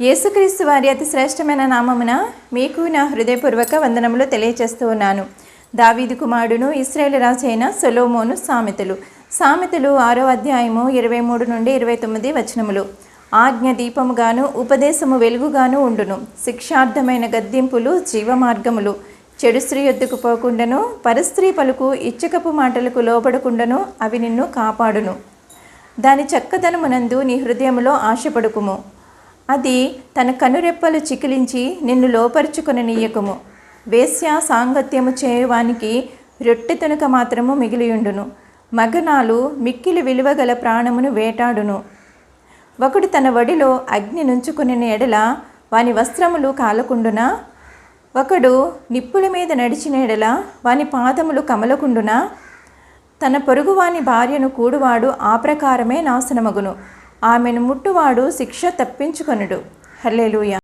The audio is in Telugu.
యేసుక్రీస్తు వారి అతి శ్రేష్టమైన నామమున మీకు నా హృదయపూర్వక వందనములు తెలియచేస్తూ ఉన్నాను. దావీదు కుమారుడును ఇస్రాయేల్ రాజైన సొలోమోను సామెతలు. సామెతలు ఆరో అధ్యాయము ఇరవై మూడు నుండి ఇరవై తొమ్మిది వచనములు. ఆజ్ఞ దీపముగాను ఉపదేశము వెలుగుగాను ఉండును. శిక్షార్థమైన గద్దింపులు జీవమార్గములు. చెడు స్త్రీ ఎద్దుకు పోకుండాను పరస్త్రీ పలుకు ఇచ్చకపు మాటలకు లోబడకుండాను అవి నిన్ను కాపాడును. దాని చక్కదనమునందు నీ హృదయములో ఆశపడుకుము. అది తన కనురెప్పలు చికిలించి నిన్ను లోపరుచుకొననీయకుము. వేశ్య సాంగత్యము చేయవానికి రొట్టె తునక మాత్రము మిగిలియుండును. మగనాలు మిక్కిలి విలువగల ప్రాణమును వేటాడును. ఒకడు తన వడిలో అగ్ని నుంచుకుని ఎడల వాని వస్త్రములు కాలకుండునా? ఒకడు నిప్పుల మీద నడిచిన ఎడల వాని పాదములు కమలకుండునా? తన పొరుగువాని భార్యను కూడువాడు ఆ ప్రకారమే నాశనమగును. ఆమెను ముట్టువాడు శిక్ష తప్పించుకొనుడు. హల్లెలూయా.